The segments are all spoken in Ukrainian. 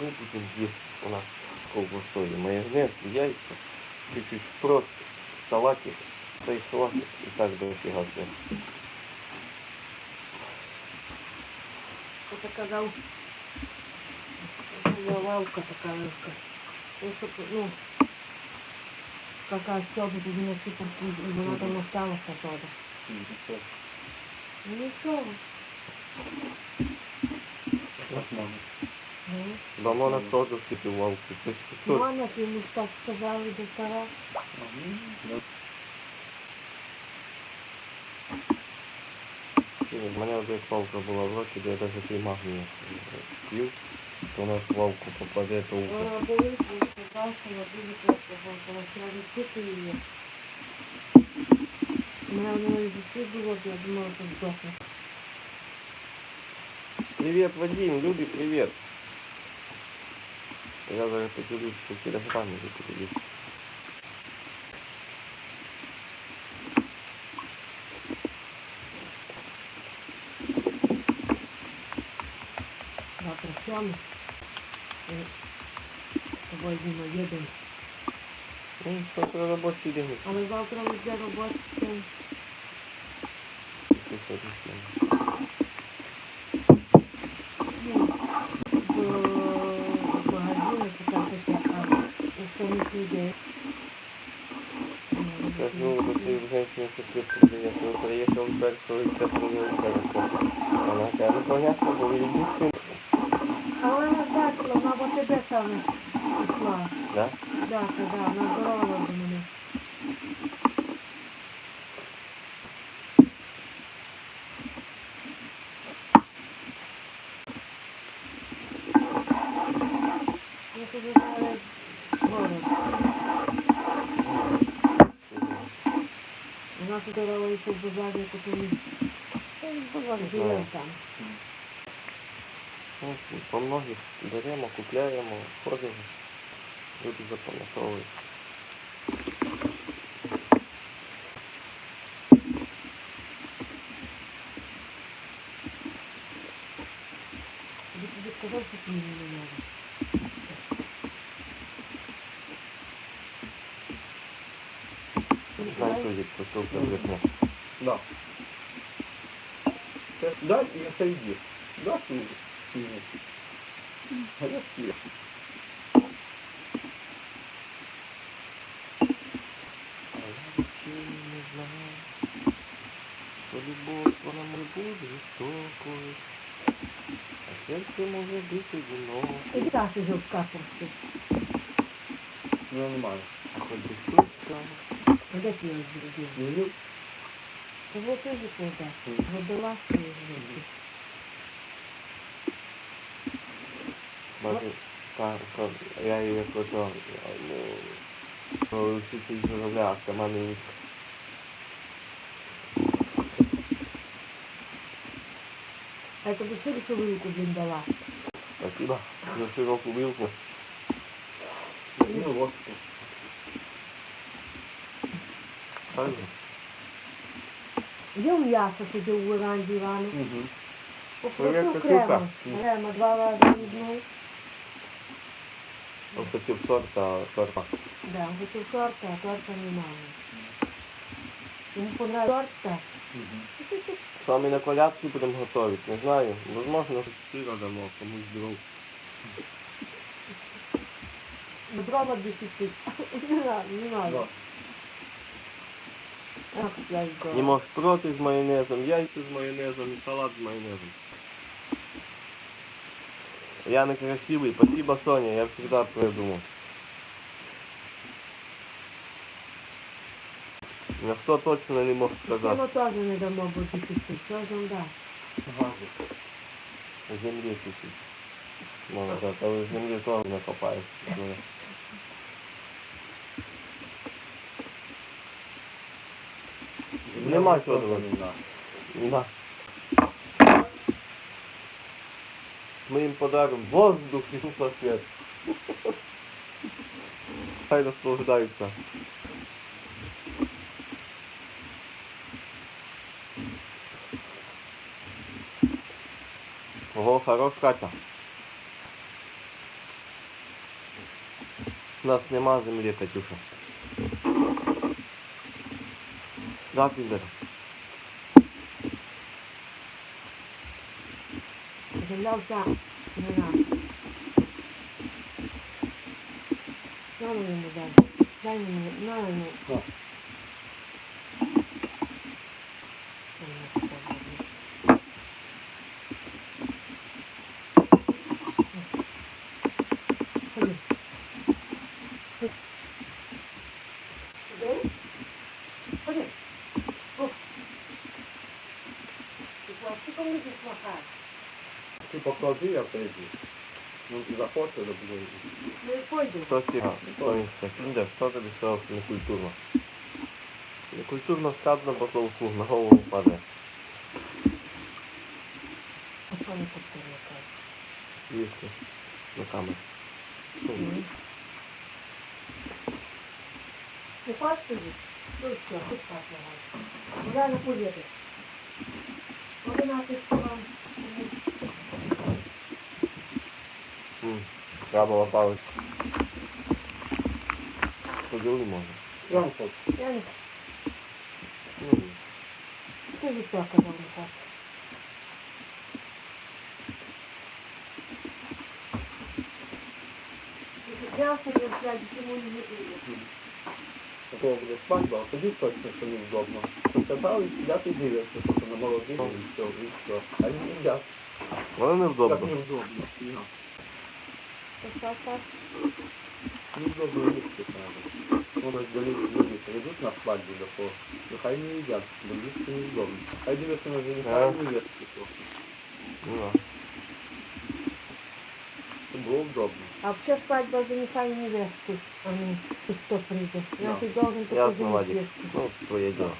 Мы будем есть у нас с колбасой майонез, яйца, чуть-чуть прот, салатик, та й хватит, и так дофига все. Хто казав, була лавка така легка. Ну, щоб, ну, какая стёба, тоді на всі парки, і вона там осталася тоді. Ну, нічого. Ну, Давно на соду всі лавки, це ну, що? а як йому ж так сказали доктора. У мене вже палка була в роті, де я навіть цей магній п'ю, то на палку попаде, то ужас. Вона болить, і сказав, що я дуже просто була вчора відчити її. У мене воно і житті було, я думала, що здохне. Привет, Вадим, Люби, привет. Я зараз поділюсь, що в телеграмі вже поділюсь. Завтра сьомий. І з тобою Діма їдемо. Ну, завтра робочий день. Але завтра вже робочий день. Ти ходиш з ним. Ну, до магазину питатися, а у самих людей. Кажу до цієї женщини, що ти що приїхав в першого і це продає хорошо. Вона каже, понятно, бо ви єдиний. А вона так, по тебе саме пішла. Да, да, да, вона здорова до мене. Я собі зараз город. Вона тут здоровається в базарі, купили. Живе там. Ну, По многих беремо, купляємо, ходимо. Люди запам'ятовують. Сказав, що мені не треба. Знаю, хто їх прийшов брехня. Да. Це дай і отойди. Да, ти? Ти. А я ти. А я вообще не знаю, что любовь, вона може бути жорстокою, а серце може бути одинокою. І Саша жовтка просто. Ну, я не маю. А хоч би хтось там, А де ти його зробив? Ну, Того теж. Водила свої жовтки. бачу, я її як ото, ну, всі ці заробляв, а мамі їх А я тобі широку вилку блін дала. Спасибо за широку вилку. ну, вот. Правильно? Їв м'ясо сидів у веранді Івану. Угу. Попросив Проверка крема. Крема два рази. Он хотів торта, торта. Да, він хотів торта, а торта немає. Йому понравилось торта. Ми на колядки будемо готувати? Не знаю. Возможно, сира дамо, комусь дров. Дрова десяти. Не надо, не надо. Ах, я здорова. Не можеш проти з майонезом, яйця з майонезом і салат з майонезом. Я не красивый, спасибо, Соня, я всегда придумал. Но хто точно не мог Сину сказати. теж не дамо, бо десяти. Що ж вам дасть? Ага. Землі чуть-чуть. Може, да, та ви землі теж не Нема чого. Да. Ми їм подаримо воздух Ісуса свет. Хай наслаждаються. Ого, хорош катя. У нас нема землі, Катюша. Да, Підер? Земля вся не надо. На мені дай. Дай мені, на мені. На. Ходи. Ходи. Ходи. О. Ти що, ти коли ти смахаєш? Ти я прийду. Ну, захоче, то буде. Ну і пойди. Хто сіга? Хто він це? Підер, хто тобі сказав, що некультурно? Некультурно складно по толку, на голову впаде. А що не повторює? Їсти на камеру. Ти тобі? Ну і все, ти спать лягай. Куди не поїдеш? Одинадцять вам. Крабова палиця. Поділи може. Я вам хочу. Я не Ну, ти ж все казав не так. Я собі блядь, чому не вийду? Такого буде свадьба, а тоді точно, що невдобно. Сказали, сидять і дивляться, що на молодих і все, і все. А вони не. Воно Так невдобно. невдобно. Ні. Так, так. Невдобно їсти треба. Воно ж люди, люди прийдуть на свадьбу до того, ну хай не їдять, бо їсти невдобно. Хай дивляться на жениха А? і невестки трохи. Ну, да. Щоб було вдобно. А вообще свадьба жениха и невесты, а не ты кто придет. Я Да. ты должен только Ясно, женить Вадик. невесту. Ну, це твоє діло.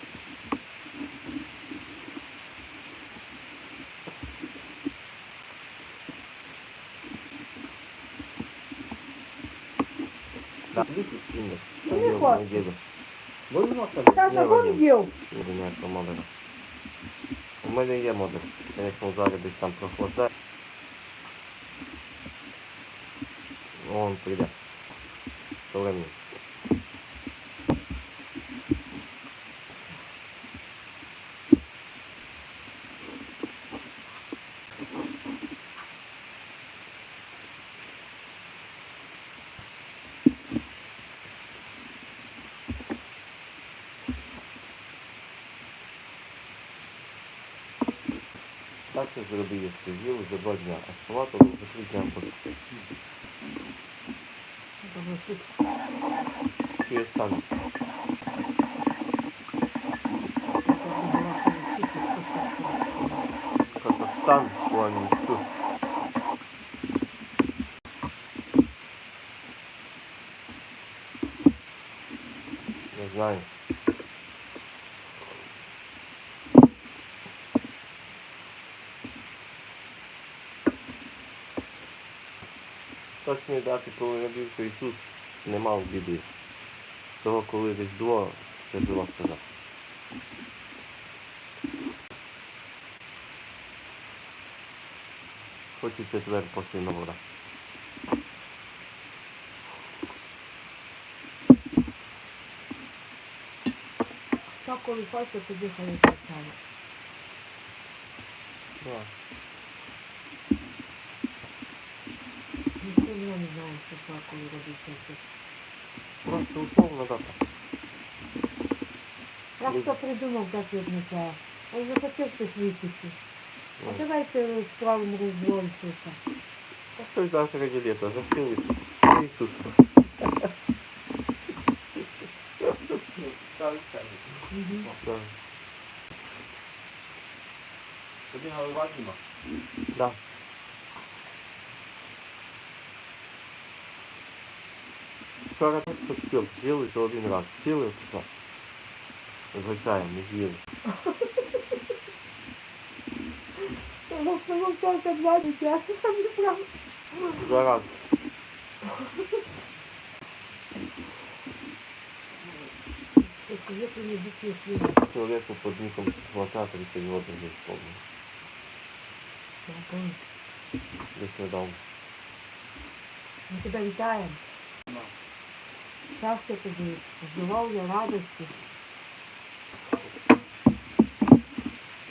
Саша, вон ніякого. У мене є модер. Звісно, зараз десь там прохладає. Он прийде. Що времени. Так це зроби, якщо з'їли за два дня, а салату за три дня буде. Это был суп. Чи я стану? Это была суп, Казахстан, Куансту. Не знаю. Точної дати, коли родився Ісус, не мав біди. Того, коли Різдво, це було сказати. Хоч і четвер після новора. Так, коли хочеш, тоді хай почали. Да. Ніхто я не знаю, що так, коли робити. Просто условно дата. Як хто придумав, так і означає. А вже хотів. А давайте справимо Різдво Ісуса. А хто ж дав раді літа? Захтили Ісус. Так, так. Мгм. Да. Тоді на Вадима. Да. Вчора тут поспів, з'їли за один раз. Сіли туди. Звичайно, не з'їли. Ну, ну, только два дитя, там не правда. Два рази. Только если не дитя съели. Человеку под ником Злата 30 год уже вспомнил. Я помню. Десь недавно. Мы тебя витаем. Щастя тобі, здоров'я, радості.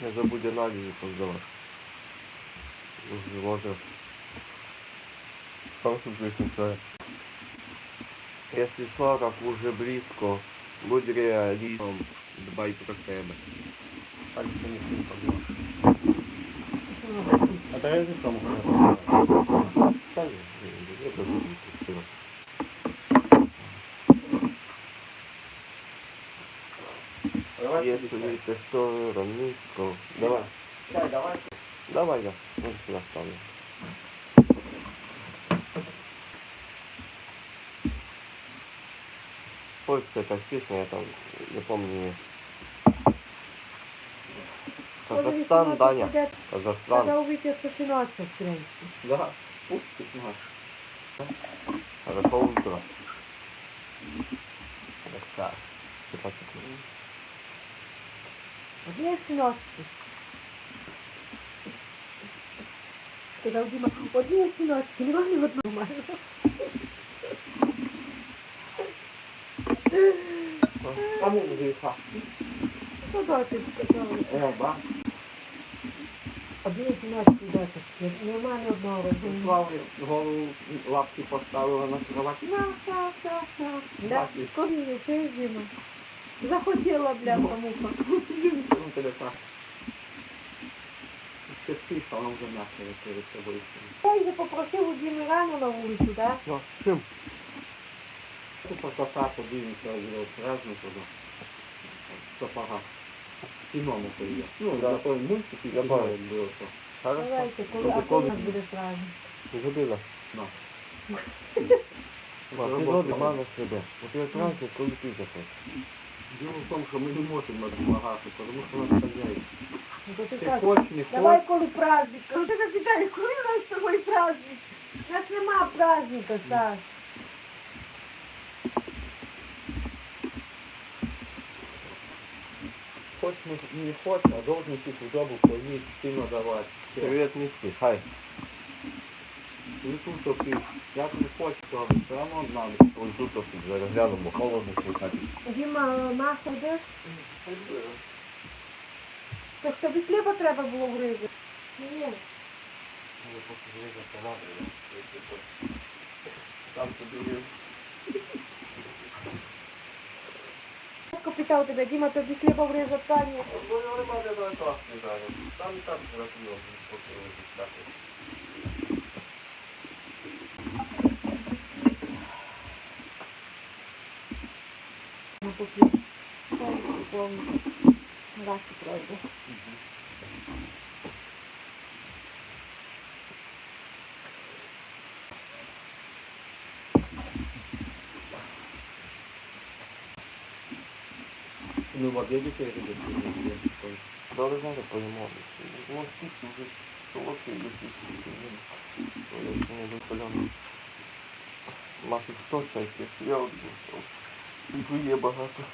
Не забудь анализы поздавать. Може. Консультуйся. Если 40 уже близко, будь реалистом, дбай про себе. Так що не проблем. А та я в цьому говорю. Та ні, ні, я теж не пустила. Если тестостерон низко, давай, Чай, давай. давай я, вот сюда ставлю. Польская такая песня, я там не помню. Казахстан, Даня, Казахстан. Увидіти, це синочок кренький. Да, пустик наш. Хорошо утро. Так скажешь. Типа так. Одні синочки. Сказав Діма, одні синочки, нема ні одного маю. Кому гріха? Що дочі сказали? О, ба. Одні синочки дочі, нема ні одного розумного. Славі голову лапки поставила на кровать. На, так, так, так. Да, Бачиш? скоріше, ти Діма. Захотіла, бля, муха. Ну, тебе так. Ти перед собою. Я вже попросив у Діми рано на вулицю, так? Ну, чим? Тупо кота подивимося його празднику. да. Сапога. Кіно ми поїде. Ну, Да. да. той мультик і як було. Давайте, коли, а коли у нас буде праздник? Забила. Ну. Ти робиш мало себе. От я коли ти захочеш. Діло в тому, що ми не можемо допомагати, тому що нас хазяїн. Ну, ти Ти кажеш, хочеш, не давай хочеш. коли праздник. Коли ти питаєш, коли у нас з тобою праздник? У нас нема праздника, Саш. Хоч не, не хочеш, а должен йти худобу поїсти, сильно давати. Все. Привіт, місті. Хай. І тут топи. Як не хочеш, то все одно надо. Ось тут ось зараз гляну, бо холодно слухати. Діма, масло деш? Так тобі хліба треба було врізати. Ні. Там тобі Батько питав тебе, Діма, тобі хліба врізати, та ні. Там і там розуміло, спокійно відстати. Поки. Повністю, повністю. Раз, правда. Ну, в обіді перейдеш. Добре, зараз поїмо. Ну, скільки вже солодкий до скільки. Я ще не випалений. Мати хто чайки? Я от є багато.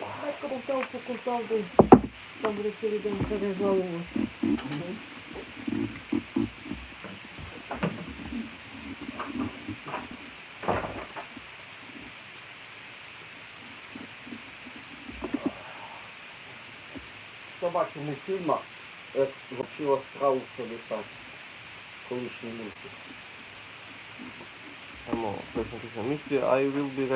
Батько повтав, покусав, там цілий день пережовувати. Що бачимо у фільмах, як вчила страву собі так. Колишній мультик. Емо, песня пісня. I will be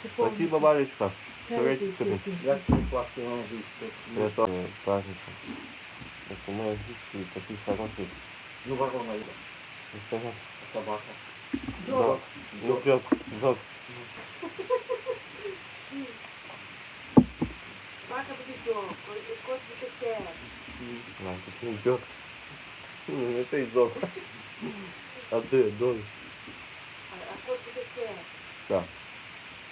ще Спасибо, Валечка. Тобі. Як? Я английский, такой хороший. Ну, ворона є. Собака. Да. Ну, Джок, Джок. Бака буде дьо, кот буде. Ну, не Джок. А ти, Дон. А те. Так.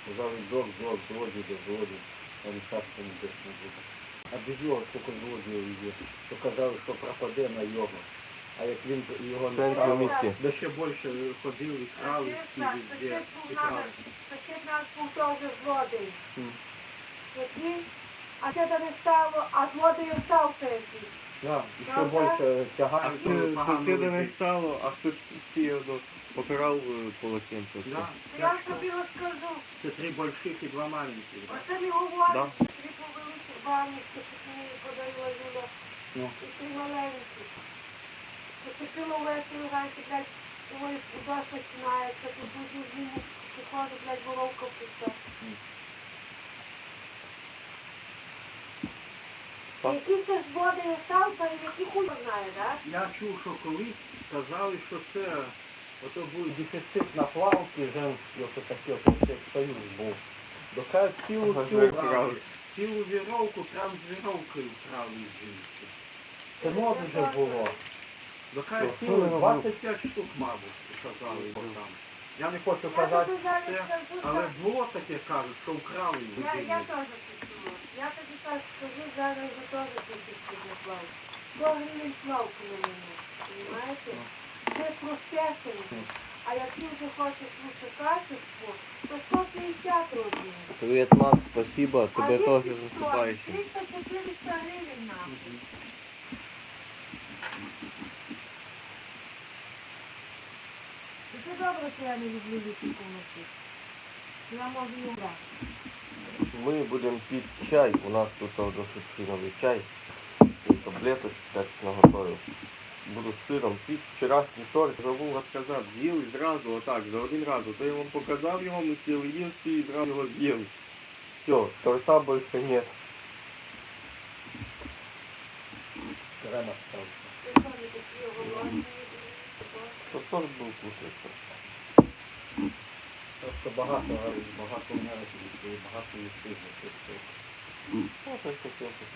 Казали, зор, зор, злодій, де злодій. А не так, що не десь не буде. А без його скільки злодіїв є. То казали, що пропаде на його. А як він його не Центр став, ще більше ходив і крали всі везде. Сосед наш був теж злодий. М. Який? А це не стало, а з водою стався якийсь. Да, ще Ну, більше А тягає. сусіда не стало, а хто Феодор покрав е, полотенце. все. Да, Я що тобі розкажу. Це три больших і два маленьких. Оце ми говоримо, Да. три повелиці банки, що мені подарила Юля, Ну. і три маленькі. Поцепила ввечері вранці, блядь, ой, дощ починається, тут буду зиму, приходить, блядь, головка пуста. Якийсь теж води стався, і який хуй знає, так? Я чув, що колись казали, що це ото був дефіцит на плавки женські, ото такі, ото як союз був. Дока цілу Ага, цілу крали. цілу віровку прям з віровкою крали з жінки. Це може вже було. Ну, цілу ну, 25 штук, мабуть, казали бо там. Я не хочу казати, Я зараз це, скажу, але що- було таке, кажуть, що вкрали Я, я теж. Я тобі так скажу, зараз ви теж тисячі на плавку. 100 гривень плавку на мене, розумієте? Це простесенько. А як ти вже хочеш лучше качество, то 150 рублів. Привет, Макс, спасибо. Тебе тоже півсотні, 300-400 гривень. І це добре, що я не люблю літку носити. Я можу і брати. Мы будем пить чай. У нас тут одошутиновый чай. И таблеточки так наготовил. Буду с сыром пить. Вчорашній торт забув розказати. З'їв і зразу отак, за один раз. То я вам показав його, ми сіли їсти і зразу його з'їли. Все, торта більше нет. Крема став. Ти що, не такі голодні? То торт був вкусний. Просто багато, багато нервів, багато їсти. Ну, так.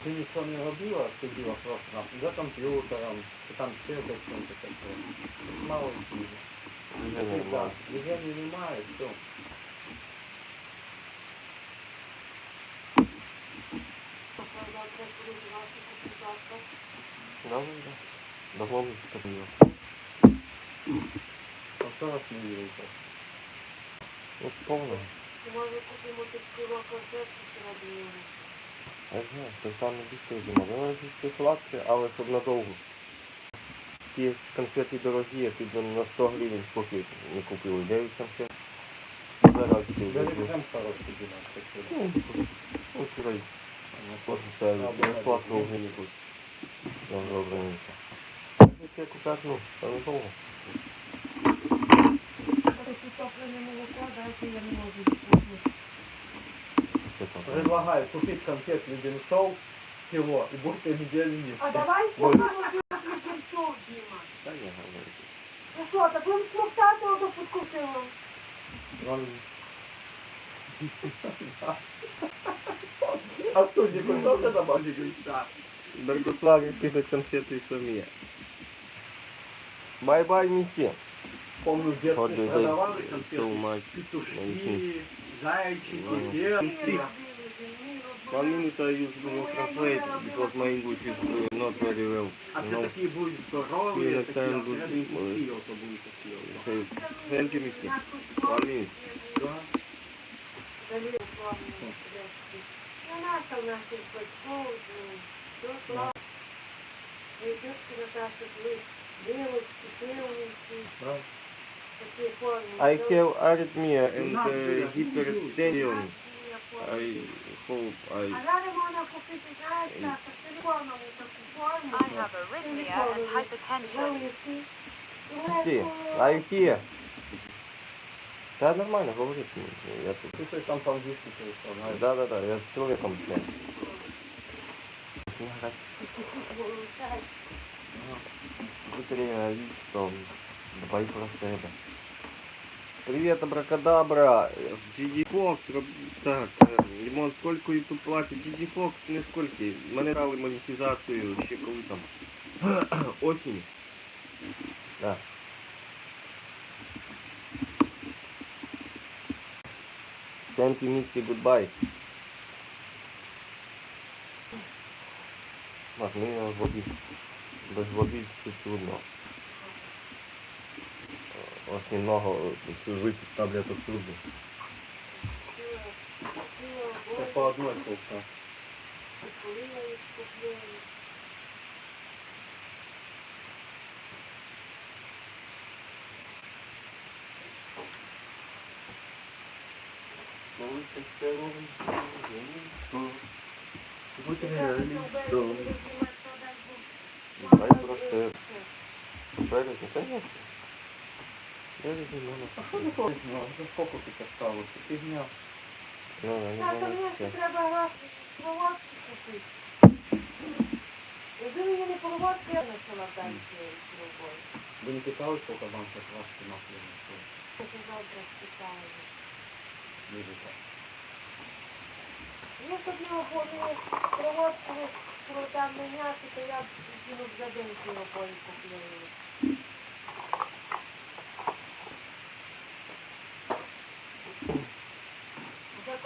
Ти нічого не робила, сиділа просто там, за комп'ютером, там ще за чим-то таке. Мало нормально. Движення немає, все. Да, да, да. Давно ми Ну, повно. Може купимо тут кіло конфетки сьогодні. Я знаю, торта не більше зима. Воно більше сладке, але щоб надовго. Ті конфети дорогі, я піду на 100 гривень поки не купили. 9 конфет. Зараз ці. Ну, ну, вчора Просто це безплатно вже не буде. Я вже. Я купляти, ну, та не довго. Таке топлене молоко, дайте я не можу купити. Це там. Предлагаю купить конфет Леденцов кило и будете неделю не А давай купимо кільцов, Діма. Та ні, говорю. Ну що, так будемо смоктати ото підкупило. Вон А что, не кусок это бабушка говорит, да. Даргославі підуть конфети самі. Бай-бай, місті. Помню, в детстве продавали so конфеты, much. петушки, зайчики, детки. One minute I use Google Translate because my English is uh, not very well. А це No. такі будуть здорові, You такі good куски, English? ото будуть такі. thank you, місті. One minute. Ну, наша у наших батьків, ну, то клас. Дітки Наташі були дівочки, півниці, Да. Такі форми. I have arrhythmia and Not uh, good. hypertension. I hope I... А зараз можна купити, знаєш, Саша, силиконову таку форму. I have arrhythmia and hypertension. Великі. І Місті, легко- are you here? Та нормально, говорить. Я тут. Ти щось там по-англійськи перейшов, знаєш. Да, да, да, я з чоловіком общаюсь. Вилучають. Быстрее, что дбай про себе. Привет, абракадабра. GG Fox, роб- так, е, Лимон, сколько YouTube платить? GG Fox не скільки. Мене дали монетизацію ще коли там. Осінь. Да. Thank you, Misty, goodbye. Так, мені на воді. Без води чуть трудно. Ось немного цю випити таблеток трудно. Це по одной я їх купляю. Будьте здорові, здорові. Будьте Я ну, А що ти хочеш? Ну, за сколько ти поставив? Ти фігня. ну, я не Тато, знаю, мені ще треба вас проводку купити. Якби мені не проводку, я почала далі робити. Ви не питали, сколько вам сейчас краски масляні стоїть? Я завтра спитаю. Не питали. Я собі обоє проводку про там міняти, то я б ну, за день ці обої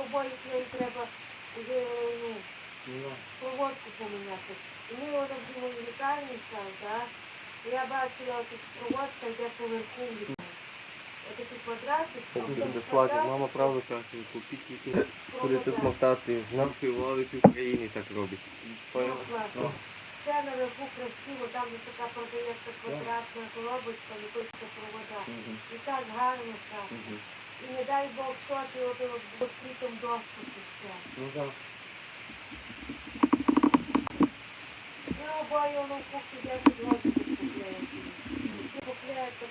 купляю. За обої клей треба вже, ну, Ну, проводку поміняти. І ми його робимо в лікарні так? Я бачила, тут проводка йде поверху в квадратик, Мама правду каже, купіть і будете провода. смоктати. З нашої влади України так робить. Все наверху красиво, там така продається квадратна коробочка, в це провода. І так гарно стало. І не дай Бог, що ти от от в відкритому доступі все. Ну да. Я обоє воно кухні 10 років купляю. Ти купляєш, то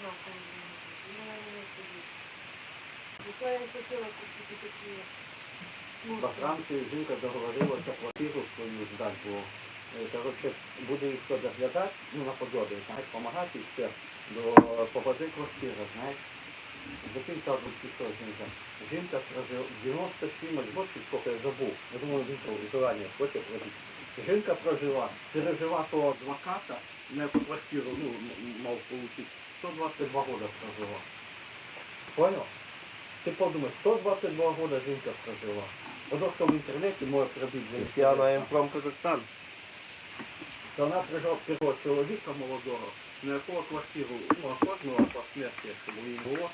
знав, Ну, я не собі. І то я не хотіла купити такі. ну, жінка договорилася квартиру свою е, коротше, буде їх хто доглядати, ну наподобі, знаєш, допомагати все. До попаде квартира, знаєш. Закинь там будь жінка. Жінка прожила 97 років, сколько я забув. Я думаю, про желання хоче платити. Жінка прожила, пережила того адвоката, на эту квартиру, ну, мав получить, 122 года прожила. Понял? Ти подумай, 122 года жінка прожила. Воно хто в інтернеті може пробити. Cristiano, I am from Kazakhstan. То вона прижала первого чоловіка молодого, на якого квартиру, ну, оформила по смерті, щоб їй було.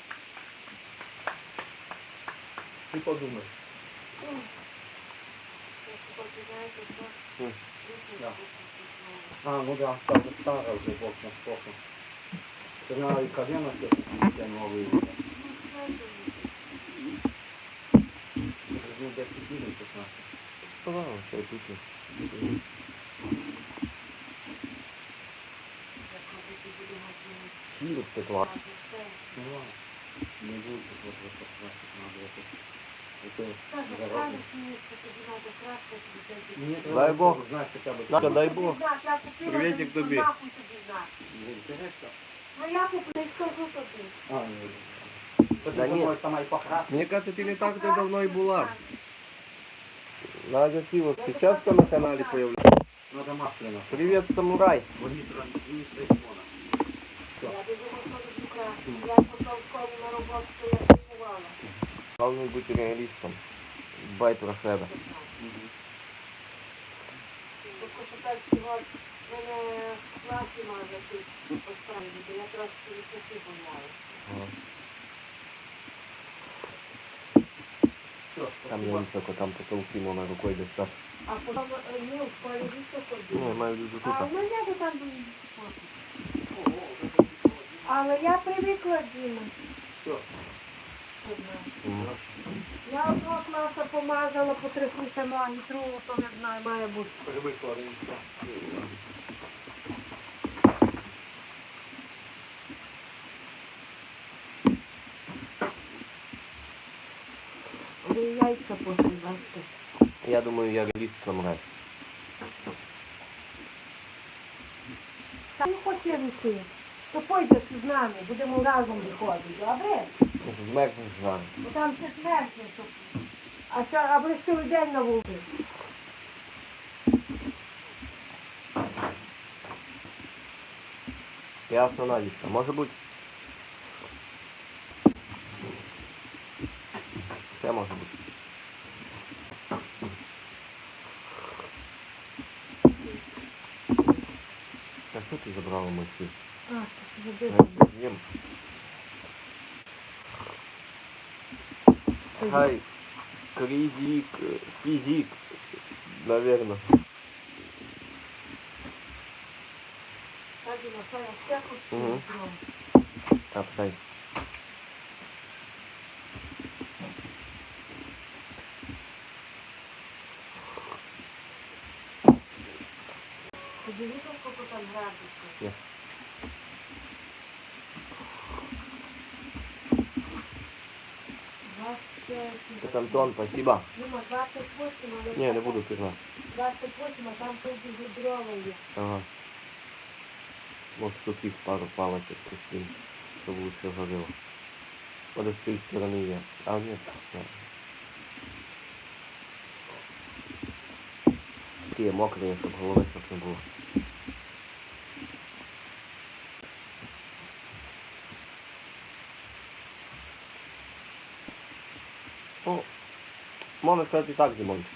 Ти подумай. Да. А, ну да, там же стара вже, бог на сколько. Вона і колено все. Ну, знаєте, Ну, 10 или 15. Сказала, що тут. як робити будемо змінити. Сір, це клас. А, це все. Ну. Не будет вот вот вот красить надо это. Это Саша, дорога. скажеш мені, що тобі треба краска, тобі дайте. Мне Дай треба Бог. знать хотя бы. Надо, дай Тобі Бог. знак, я купила, Приветик тобі тобі. нахуй тобі знак. Не интересно? Ну я куплю і скажу тобі. А, не Да Потому нет. что сама и покраска. Мені кажется, ти не так де давно і була. Я Надо ці от, ти часто на каналі появляєшся? Надо масляно. Привіт, самурай. Вот литра, литра лимона. тобі думаю, що люблю краску. Я пішла в школу на роботу, то я купувала. Головне бути реалістом. Дбай про себе. Поставити, я. Там високо, там потолки можна рукою достати. А потім е, ми високо Ну, я маю дуже А у мене би там були високо. Але я привикла, Діма. Всё. Я одного класу помазала, потряслися ноги, другого то не знаю, має бути. Ви яйця потім бачите. Я думаю, я реаліст самурай. Сам не хоче йти. То пойдеш з нами, будемо разом виходити, добре? Змерзнеш з вами. Бо там ще смертно. А ще, а ви цілий день на вулиці. Ясно, Надічка. Може бути. Все може бути. А що ти забрала мой сир? А, ти Я сюди. з'їм. Хай кризик, фізик, Наверно. Так, Діма, що я ще хочу Мгм. зробити. А, дай. Подивіться, скільки там градусів. Є. Двадцять- Антон, спасибо. Дима, 28, але Не, не там- буду пірнати. 28, а там тут дуже дрова є. Ага. Может сухих пару палочек пустим, чтобы лучше горело. Вот с той стороны я. А нет, да. Такие мокрые, чтобы головы чтоб не было. Ну, можно сказать и так, Димончик.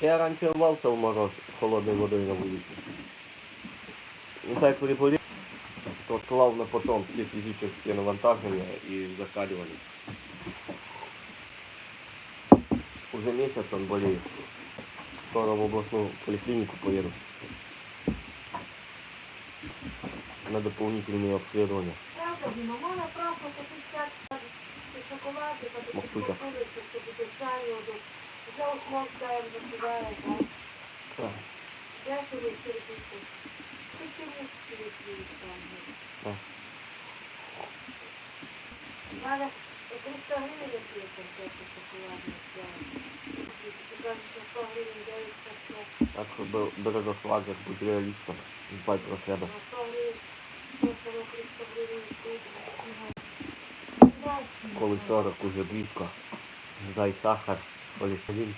Я раніше рвався в мороз холодною водою на вулиці. Ну так приборів, то клав на потом всі фізичні навантаження і закалювання. Уже месяц он болеет. Скоро в областную поликлинику поеду. Вже усмок даємо, закидає, так? Так. Дешевий сердито. Печенички якісь там. Так. Зараз 300 гривень є конфети шоколадні. Ти кажеш, що 100 гривень дається Коли 40 уже близько. Здай сахар, холестерин.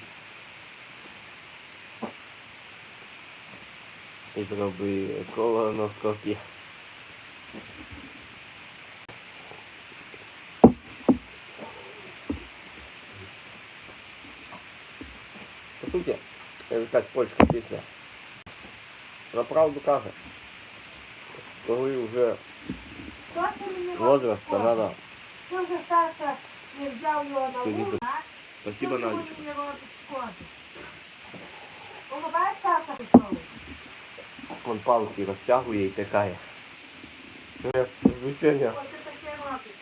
І зроби колоноскопію. По суті, якась польська пісня. Про правду каже. Коли вже це возраст, то надо. Це Саша не взяв його на а? Спасибо, Надечка. бачить, Саша пішов? Он палки розтягує і тикає. Е, Звичайно. Оце таке робить.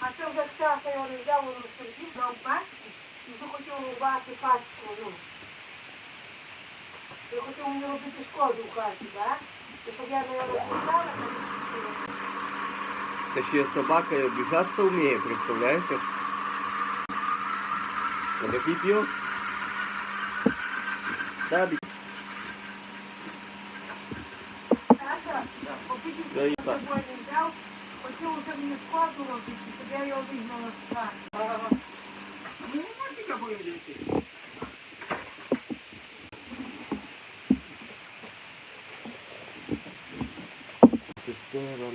А це вже Саша його не взяв, воно сидів на пачку і вже хотів рубати пачку, ну. Ти хотів мені робити шкоду в хаті, так? І щоб я не розпочала, Це ще собака і обіжатися вміє, представляєте? Це такий піс. Садик. Саша, попити Це і з так. собою не взяв, хотів вже мені шкоду робити, щоб я його вигнала з хати. Ну, мальчика будем лететь. Тестера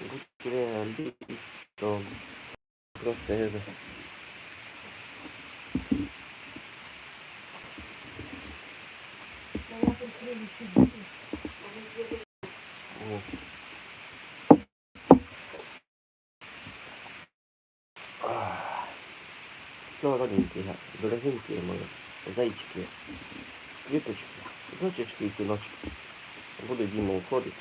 може низько, будь реалістом. Про себе. Та я тут прийду сидіти. Вони з'їдуть. О. Ах. Все, родненькие, дорогенькие мои, зайчики, квіточки, дочечки і синочки. Буде Дима уходить.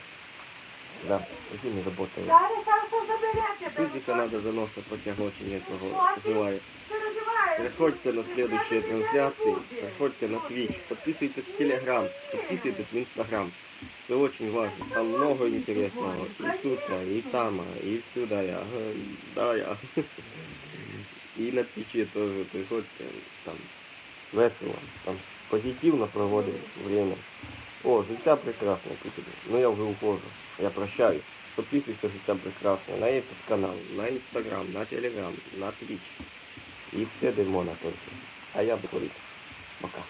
Да, Дима работает. Зараз Саша заберете. Физика надо за носа протягнуть, нет Що кого ти? желает. Переживаєш? Переходьте на следующие трансляции, переходьте на Twitch, подписывайтесь в Telegram, подписывайтесь в Instagram. Все очень важно. Там много интересного. И тут, и там, и сюда я. Да, я. И на Твиче тоже приходите. Там весело. Там позитивно проводим время. О, життя прекрасне, Петя. Ну я вже ухожу. Я прощаюсь. Подписывайся життя прекрасне на этот канал, на Instagram, на Telegram, на Twitch. І все дерьмо на торті. А я буду. Пока.